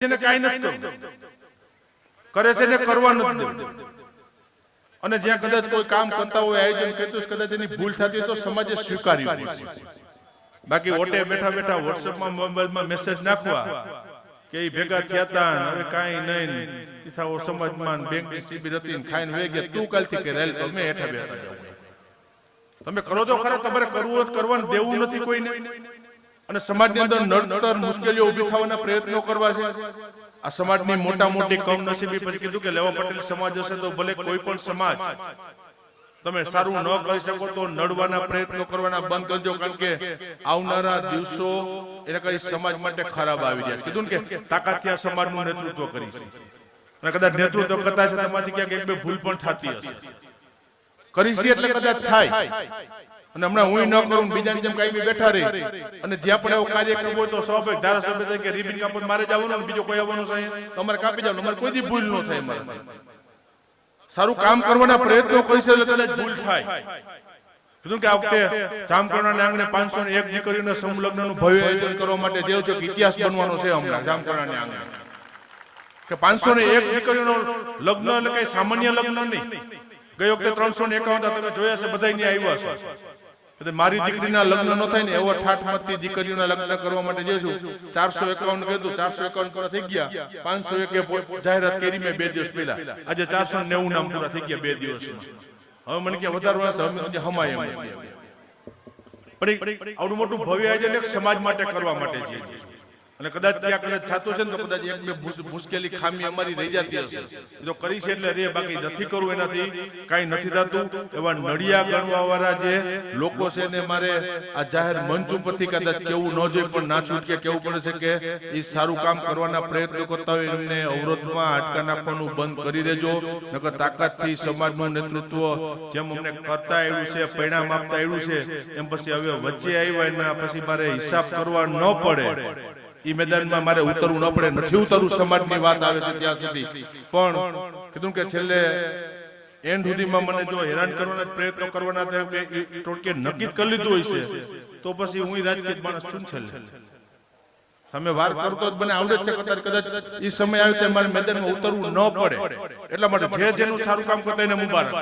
કરે છે ને કરવા નથી અને જ્યાં કદાચ કોઈ કામ કરતા હોય, આયોજન કરતું કદાચ એની ભૂલ થતી તો સમાજે સ્વીકાર્યું બાકી ઓટે બેઠા બેઠા વોટ્સએપમાં મોબાઈલમાં મેસેજ નાખવા કે એ ભેગા થયા હતા હવે કાંઈ નહીં. ઈથાઓ સમાજમાં બેંકની શિબિર હતી ખાઈને વહી ગયા. તું કાલથી કે રેલ તમે હેઠા બેઠા તમે કરો તો ખરા, તમારે કરવું કરવાનું, દેવું નથી કોઈને. અને સમાજની અંદર નડતર મુશ્કેલીઓ ઊભી થવાના પ્રયત્નો કરવા છે. આ સમાજની મોટા મોટી કમનસીબી પછી કીધું કે લેવા પટેલ સમાજ હશે તો ભલે કોઈ પણ સમાજ. તમે સારું ન કરી શકો તો નડવાના પ્રયત્નો કરવાના બંધ કરજો કારણ કે આવનારા દિવસો એને કઈ સમાજ માટે ખરાબ આવી જાય છે. કીધું ને કે તાકાતથી આ સમાજનું નેતૃત્વ કરી છે. અને કદાચ નેતૃત્વ કરતા છે તેમાંથી ક્યાંક એક બે ભૂલ પણ થતી હશે. કરી છે એટલે કદાચ થાય. અને હમણાં હું ન કરું બીજાની જેમ કાંઈ બી બેઠા રહી. અને જ્યાં પણ એવો કાર્યક્રમ હોય તો સ્વાભાવિક ધારાસભ્ય તરીકે રિબિન કાપત મારે જવાનું ને બીજો કોઈ આવવાનું છે તો અમારે કાપી જવાનું અમારે કોઈ ભૂલ ન થાય મારે સારું કામ કરવાના પ્રયત્નો કરી છે કદાચ ભૂલ થાય. કીધું કે આ વખતે જામકરણાના આંગણે પાંચસો ને એક દીકરીઓને સમૂહ લગ્નનું ભવ્ય આયોજન કરવા માટે જે છે ઇતિહાસ બનવાનો છે હમણાં, જામકરણાના આંગણે કે પાંચસો ને એક દીકરીઓનો લગ્ન એટલે કઈ સામાન્ય લગ્ન નહીં. ગઈ વખતે ત્રણસો ને એકાવન તમે જોયા છે બધા અહીંયા આવ્યા છે એટલે મારી દીકરીના લગ્ન ન થાય ને એવો ઠાઠમતથી દીકરીઓના લગ્ન કરવા માટે જઈશું. ચારસો એકાવન કીધું ચારસો એકાવન પૂરા થઈ ગયા. પાંચસો એક જાહેરાત કરી મેં બે દિવસ પહેલા. આજે ચારસો નેવું નામ પૂરા થઈ ગયા બે દિવસ હવે મને કે વધારવા હમાય પણ આવડું મોટું ભવ્ય આયોજન સમાજ માટે કરવા માટે છે. અને કદાચ ત્યાં કદાચ થતું છે ને તો કદાચ એક બે મુશ્કેલી ખામી અમારી રહી જતી હશે. જો કરી છે એટલે રે, બાકી નથી કરવું એનાથી, કાંઈ નથી થતું. એવા નડિયા ગણવા વાળા જે લોકો છે ને મારે આ જાહેર મંચ ઉપરથી કદાચ કેવું ન જોઈએ પણ ના છૂટકે કેવું પડે છે કે એ સારું કામ કરવાના પ્રયત્નો કરતા હોય એમને અવરોધમાં હાટકા નાખવાનું બંધ કરી દેજો. નકર તાકાતથી સમાજનું નેતૃત્વ જેમ અમને કરતા આવ્યું છે, પરિણામ આપતા આવ્યું છે, એમ પછી હવે વચ્ચે આવ્યા એના પછી મારે હિસાબ કરવા ન પડે. ઈ મેદાનમાં મારે ઉતરવું ન પડે નથી ઉતરવું સમાજની વાત આવે છે ત્યાં સુધી. પણ કીધું કે છેલ્લે એન્ડ સુધીમાં મને જો હેરાન કરવાના પ્રયત્નો કરવાના થયા કે ટોટકે નક્કી કરી લીધું હોય છે તો પછી હું રાજકીય માણસ છું છેલ્લે. તમે વાર કરતો જ મને આવડે છે કદાચ કદાચ એ સમય આવે ત્યારે મારે મેદાનમાં ઉતરવું ન પડે. એટલા માટે જે જેનું સારું કામ કરતા એને મુબારક